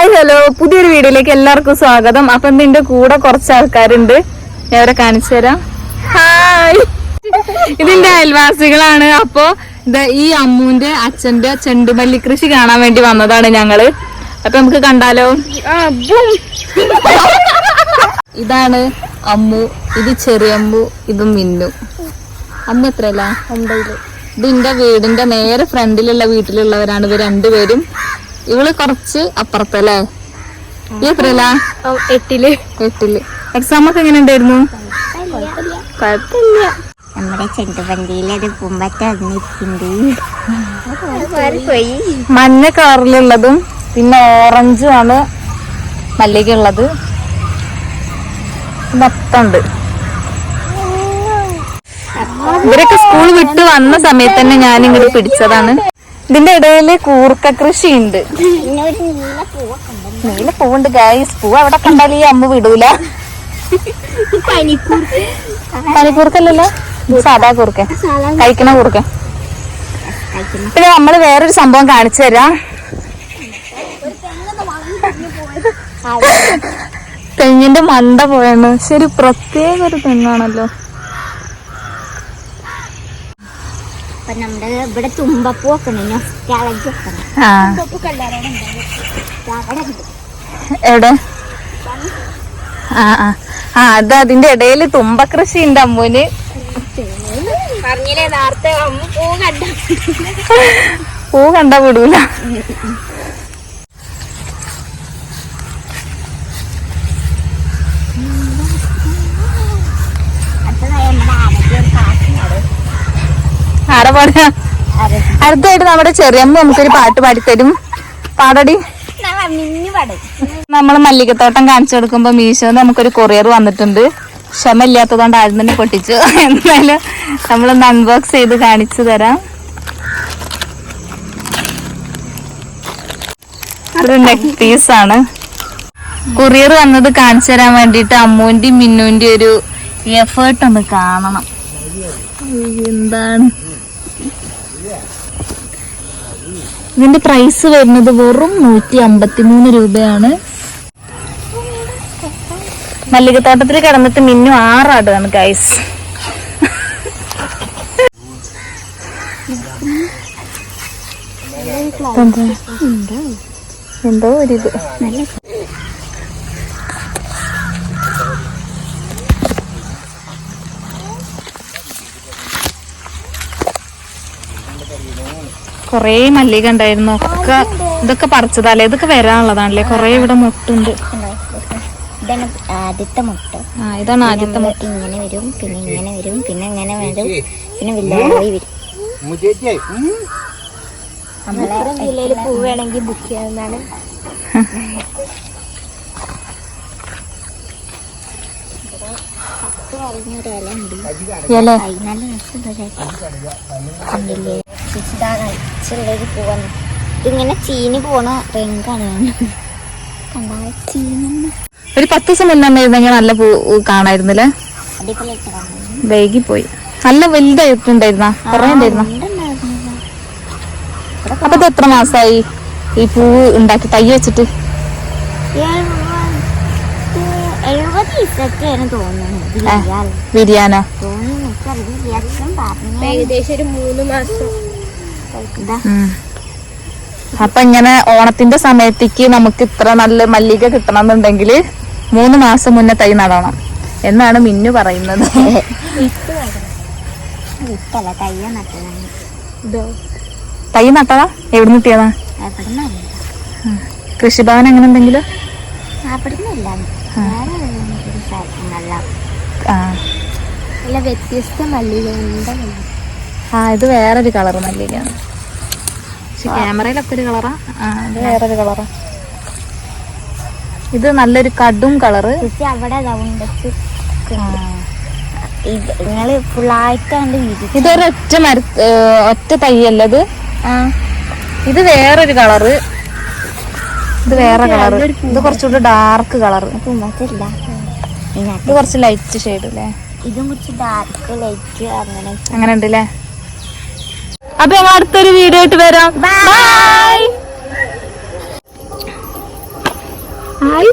Hi hello പുതിയൊരു വീഡിയോയിലേക്ക് എല്ലാവർക്കും സ്വാഗതം. അപ്പൊ നിന്റെ കൂടെ കുറച്ച് ആൾക്കാരുണ്ട്. ഞാൻ അവരെ കാണിച്ചു തരാം. ഹായ് ഇതിന്റെ അയൽവാസികളാണ്. അപ്പോ ഈ അമ്മുവിന്റെ അച്ഛന്റെ ചെണ്ടുമല്ലി കൃഷി കാണാൻ വേണ്ടി വന്നതാണ് ഞങ്ങൾ. അപ്പൊ നമുക്ക് കണ്ടാലോ? ഇതാണ് അമ്മു ഇത് ചെറിയമ്മു ഇത് മിന്നു. അമ്മ എത്രയല്ല ഇതിന്റെ വീടിന്റെ നേരെ ഫ്രണ്ടിലുള്ള വീട്ടിലുള്ളവരാണ് ഇവർ രണ്ടുപേരും. ഇവൾ കുറച്ച് അപ്പുറത്തല്ലേ? ഈ എത്രയല്ല എട്ടിൽ. എട്ടിൽ. എക്സാം ഒക്കെ എങ്ങനെ ഉണ്ടായിരുന്നു കുഴപ്പമില്ല. നമ്മുടെ ചെണ്ടുവണ്ടിയിൽ അത് പൂമ്പറ്റ പോയി മഞ്ഞ കളറിലുള്ളതും പിന്നെ ഓറഞ്ചും ആണ് മല്ലിക ഉള്ളത് മൊത്തമുണ്ട്. ഇവരൊക്കെ സ്കൂൾ വിട്ട് വന്ന സമയത്ത് തന്നെ ഞാൻ ഇങ്ങോട്ട് പിടിച്ചതാണ്. ഇതിന്റെ ഇടയിൽ കൂർക്ക കൃഷി ഉണ്ട് നീല പൂവുണ്ട് ഗായ്സ് പൂ അവിടെ കണ്ടാൽ ഈ അമ്മ വിടൂല. പനിക്കൂർക്കല്ലല്ലോ? സാധാ കൂർക്ക. കഴിക്കണ കൂർക്ക. പിന്നെ നമ്മൾ വേറൊരു സംഭവം കാണിച്ചു തരാം. തെങ്ങിന്റെ മണ്ട പോയാണ്. ശരി പ്രത്യേക ഒരു തെങ്ങാണല്ലോ. അപ്പൊ നമ്മുടെ ഇവിടെ നൊസ്റ്റാളജി അവിടെ ഉണ്ട്. എവിടെ? ആ ആ. ആ അത് അതിന്റെ ഇടയിൽ തുമ്പകൃഷി ഉണ്ട് അമ്മൂന് പറഞ്ഞില്ലേ നേരത്തെ പൂ കണ്ട പൂ കണ്ടാ വിടൂല. ആടെ പാടാ അടുത്തായിട്ട് നമ്മുടെ ചെറിയമ്മ നമുക്കൊരു പാട്ട് പാടിത്തരും. പാടടി. മിന്നു പടം. നമ്മൾ മല്ലികത്തോട്ടം കാണിച്ചു കൊടുക്കുമ്പോ മീശോന്ന് നമുക്കൊരു കൊറിയർ വന്നിട്ടുണ്ട്. ക്ഷമ ഇല്ലാത്തതുകൊണ്ട് ആദ്യം തന്നെ പൊട്ടിച്ചു. എന്നാലും നമ്മളൊന്ന് അൺബോക്സ് ചെയ്ത് കാണിച്ചു തരാം. ഒരു നെക്ക് പീസ് ആണ്. കൊറിയർ വന്നത് കാണിച്ചു തരാൻ വേണ്ടിട്ട് അമ്മുവിന്റെയും മിന്നുവിന്റെ ഒരു എഫേർട്ട് ഒന്ന് കാണണം. എന്താണ്? ഇതിന്റെ പ്രൈസ് വരുന്നത് വെറും നൂറ്റി അമ്പത്തി മൂന്ന് രൂപയാണ്. മല്ലികത്തോട്ടത്തിൽ കിടന്നിട്ട് മിന്നു ആറാടാണ് ഗൈസ് എന്തോ? ഒരിത് കൊറേ മല്ലിക ഉണ്ടായിരുന്നു ഒക്കെ ഇതൊക്കെ പറിച്ചതല്ലേ ഇതൊക്കെ വരാനുള്ളതാണല്ലേ? കൊറേ ഇവിടെ മുട്ടുണ്ട്. ഇതാണ് ആദ്യത്തെ മുട്ട. ആ ഇതാണ് ആദ്യത്തെ മുട്ട. ഇങ്ങനെ വരും പിന്നെ ഇങ്ങനെ വരും പിന്നെ ഇങ്ങനെ വരും പിന്നെ വില്ലായി വരും. നമ്മളെ ജില്ലയിൽ പൂ വേണമെങ്കിൽ ബുക്ക് ചെയ്യാവുന്നതാണ്. ഇല നല്ല രസമുണ്ടല്ലേ കണ്ടില്ലേ പോവാൻ. ഇങ്ങനെ പൂവാണ് ഇതിങ്ങനെ ചീനി പോണ റെങ്കാണ് ഒരു പത്ത് ദിവസം മുന്നേ നല്ല പൂ കാണായിരുന്നില്ലേ? വൈകി പോയി. നല്ല വലുതായിട്ടുണ്ടായിരുന്ന? കൊറേ ഉണ്ടായിരുന്ന? അപ്പൊ ഇത് എത്ര മാസായി ഈ പൂവ് ഉണ്ടാക്കി തൈ വെച്ചിട്ട്. ബിരിയാനോ ഏകദേശം ഒരു മൂന്ന് മാസം. ഇതാ. അപ്പൊ ഇങ്ങനെ ഓണത്തിന്റെ സമയത്തേക്ക് നമുക്ക് ഇത്ര നല്ല മല്ലിക കിട്ടണമെന്നുണ്ടെങ്കിൽ മൂന്ന് മാസം മുന്നേ തൈ നടണം. എന്നാണ് മിന്നു പറയുന്നത്. തൈ നട്ടതാ? എവിടെ നിട്ടിയതാ കൃഷിഭവൻ അങ്ങനെ എന്തെങ്കിലും? വ്യത്യസ്ത മല്ലിക ആ ഇത് വേറൊരു കളർ മല്ലികയാണ്. പക്ഷെ ക്യാമറയിലൊക്കെ ഒരു കളറാ. വേറൊരു കളറാ. ഇത് നല്ലൊരു കടും കളറ്. അവിടെ നിങ്ങൾ ഫുള്ളായിട്ടാണ്ട് ഇതൊരൊറ്റ മര ഒറ്റ തൈയല്ല ഇത്. വേറൊരു കളറ്. ഇത് വേറെ കളറ്. ഇത് കുറച്ചുകൂടി ഡാർക്ക് കളറ്. ഇത് കുറച്ച് ലൈറ്റ് ഷെയ്ഡ് അല്ലേ ഇതും കുറച്ച് ഡാർക്ക് ലൈറ്റ് അങ്ങനെ. അങ്ങനെ ഉണ്ട് അല്ലേ അപ്പൊ ഞങ്ങൾ അടുത്തൊരു വീഡിയോ ആയിട്ട് വരാം. Bye hi